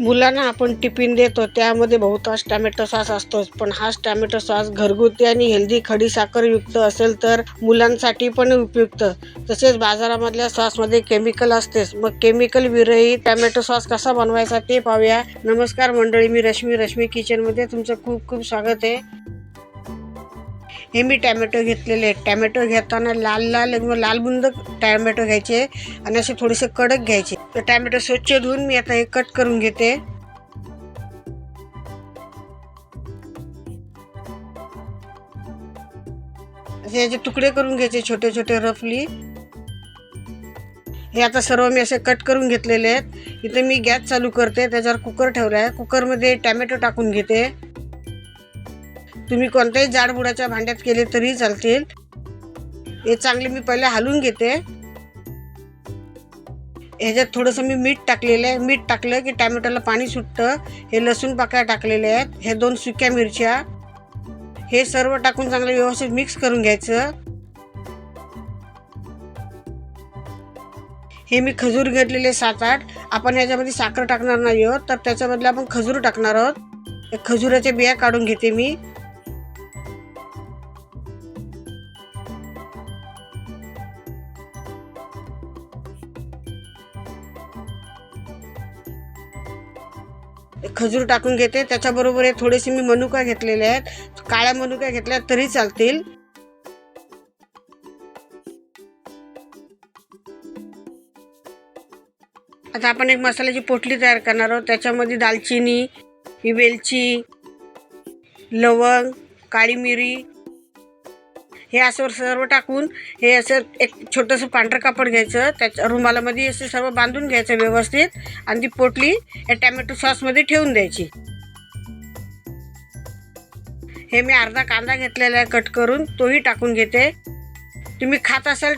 मुलांना आपण टिफिन देतो त्यामध्ये बहुतांश टॅमॅटो सॉस असतोच. पण हाच टॅमॅटो सॉस घरगुती आणि हेल्दी खडी साखरयुक्त असेल तर मुलांसाठी पण उपयुक्त. तसेच बाजारामधल्या सॉसमध्ये केमिकल असतेच. मग केमिकल विरहित टॅमॅटो सॉस कसा बनवायचा ते पाहूया. नमस्कार मंडळी मी रश्मी रश्मी किचनमध्ये तुमचं खूप खूप स्वागत आहे. हे मी टॅमॅटो घेतलेले आहेत. टॅमॅटो घेताना लाल लाल एकदम लाल बुंद टॅमॅटो घ्यायचे आणि असे थोडेसे कडक घ्यायचे. तर टॅमॅटो स्वच्छ धुवून मी आता हे कट करून घेते. असे याचे तुकडे करून घ्यायचे छोटे छोटे रफली. हे आता सर्व मी असे कट करून घेतलेले आहेत. इथे मी गॅस चालू करते. त्याच्यावर कुकर ठेवला आहे. कुकरमध्ये टॅमॅटो टाकून घेते. तुम्ही कोणत्याही जाडबुडाच्या भांड्यात केले तरी चालतील. हे चांगले मी पहिले हलवून घेते. ह्याच्यात थोडंसं मी मीठ टाकलेलं आहे. मीठ टाकलं की टॅमॅटोला पाणी सुटतं. हे लसूण पाकळ्या टाकलेले आहेत. हे दोन सुक्या मिरच्या. हे सर्व टाकून चांगलं व्यवस्थित मिक्स करून घ्यायचं. हे मी खजूर घेतलेले सात आठ. आपण ह्याच्यामध्ये साखर टाकणार नाही आहोत. तर त्याच्याबदले आपण खजूर टाकणार आहोत. खजुराच्या बिया काढून घेते मी. खजूर टाकून घेते. त्याच्याबरोबर हे थोडेसे मी मनुका घेतलेले आहेत. काळ्या मनुका घेतल्या तरी चालतील. आता आपण एक मसाल्याची पोटली तयार करणार आहोत. त्याच्यामध्ये दालचिनी ही वेलची लवंग काळी मिरी हे असं सर्व टाकून हे असं एक छोटंसं पांढरं कापड घ्यायचं. त्याच्या रुमालामध्ये असं सर्व बांधून घ्यायचं व्यवस्थित. आणि ती पोटली या टॅमॅटो सॉसमध्ये ठेवून द्यायची. हे मी अर्धा कांदा घेतलेला आहे कट करून. तोही टाकून घेते. तुम्ही खात असाल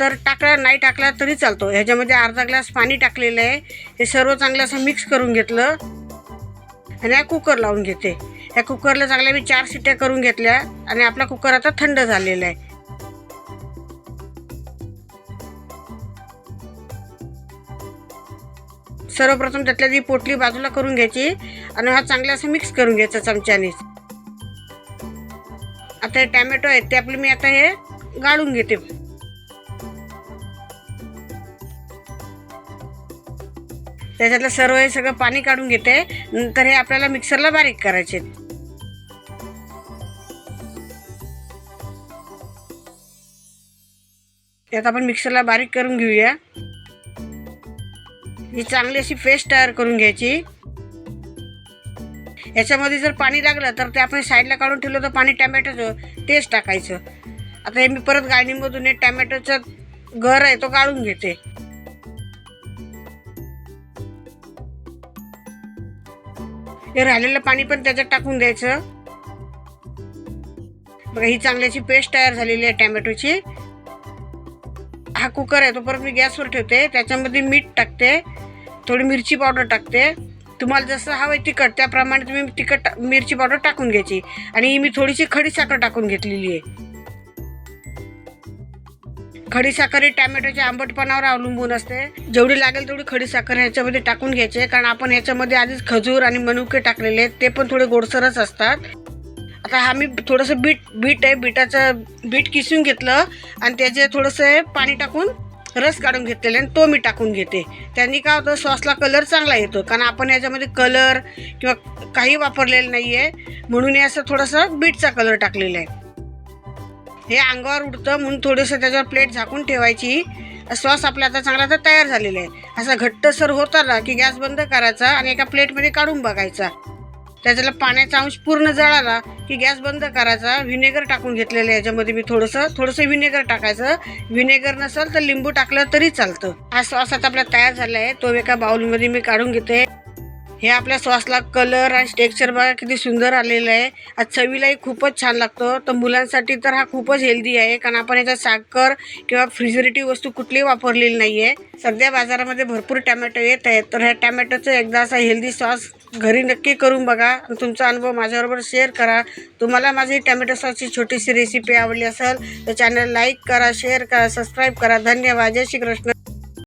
तर टाकला नाही टाकला तरी चालतो. ह्याच्यामध्ये अर्धा ग्लास पाणी टाकलेलं आहे. हे सर्व चांगलं असं मिक्स करून घेतलं. आणि हा कुकर लावून घेते. या कुकरला चांगल्या मी चार शिट्ट्या करून घेतल्या आणि आपला कुकर आता थंड झालेला आहे. सर्वप्रथम त्यातल्या ती पोटली बाजूला करून घ्यायची आणि हा चांगला असं मिक्स करून घ्यायचा चमच्यानेच आता हे टॅमॅटो आहेत ते आपले मी आता हे गाळून घेते. त्याच्यातलं सर्व हे सगळं पाणी काढून घेते. नंतर हे आपल्याला मिक्सरला बारीक करायचे त्यात आपण मिक्सरला बारीक करून घेऊया. ही चांगली अशी पेस्ट तयार करून घ्यायची. याच्यामध्ये जर पाणी लागलं तर ते आपण साईडला काढून ठेवलं तर पाणी टॅमॅटोचं तेच टाकायचं. आता हे मी परत गाळणीमधून हे टॅमॅटोचा घर आहे तो काढून घेते. हे राहिलेलं पाणी पण त्याच्यात टाकून द्यायचं. बघा ही चांगल्याची पेस्ट तयार झालेली आहे टॅमॅटोची. कुकर आहे तो परत मी गॅसवर ठेवते. त्याच्यामध्ये मीठ टाकते. थोडी मिरची पावडर टाकते. तुम्हाला जसं हवं आहे तिखट त्याप्रमाणे तुम्ही तिखट मिरची पावडर टाकून घ्यायची. आणि मी थोडीशी खडी साखर टाकून घेतलेली आहे. खडी साखर ही टॅमॅटोच्या आंबटपणावर अवलंबून असते. जेवढी लागेल तेवढी खडी साखर ह्याच्यामध्ये टाकून घ्यायची कारण आपण ह्याच्यामध्ये आधीच खजूर आणि मनुके टाकलेले आहेत. ते पण थोडे गोडसरच असतात. आता हा मी थोडंसं बीट बीट आहे बीटाचं बीट किसून घेतलं आणि त्याचे थोडंसं पाणी टाकून रस काढून घेतलेला आणि तो मी टाकून घेते. त्यांनी काय होतं सॉसला कलर चांगला येतो कारण आपण याच्यामध्ये कलर किंवा काही वापरलेलं नाही आहे म्हणून हे असं थोडंसं बीटचा कलर टाकलेला आहे. हे अंगावर उडतं म्हणून थोडंसं त्याच्यावर प्लेट झाकून ठेवायची. सॉस आपला आता चांगला आता तयार झालेला आहे. असा घट्टसर होत आला की गॅस बंद करायचा आणि एका प्लेटमध्ये काढून बघायचा. त्याच्याला पाण्याचा अंश पूर्ण जळाला की गॅस बंद करायचा व्हिनेगर टाकून घेतलेलं आहे याच्यामध्ये मी थोडंसं थोडंसं व्हिनेगर टाकायचं. व्हिनेगर नसेल तर लिंबू टाकलं तरी चालतं. हा सॉस आता आपला तयार झाला आहे. तो एका बाउलमध्ये मी काढून घेते हे आपल्या सॉसला कलर आणि टेक्स्चर बघा किती सुंदर आलेलं आहे. आज चवीलाही खूपच छान लागतो. तर मुलांसाठी तर हा खूपच हेल्दी आहे. कारण आपण याच्यात साखर किंवा फ्रिजरेटिव्ह वस्तू कुठलीही वापरलेली नाही आहे सध्या बाजारामध्ये भरपूर टॅमॅटो येत आहेत. तर ह्या टॅमॅटोचं एकदा असा हेल्दी सॉस घरी नक्की करून बघा. आणि तुमचा अनुभव माझ्याबरोबर शेअर करा. तुम्हाला माझी टॅमॅटो सॉसची छोटीशी रेसिपी आवडली असेल तर चॅनल लाईक करा शेअर करा सबस्क्राईब करा. धन्यवाद. जय श्री कृष्ण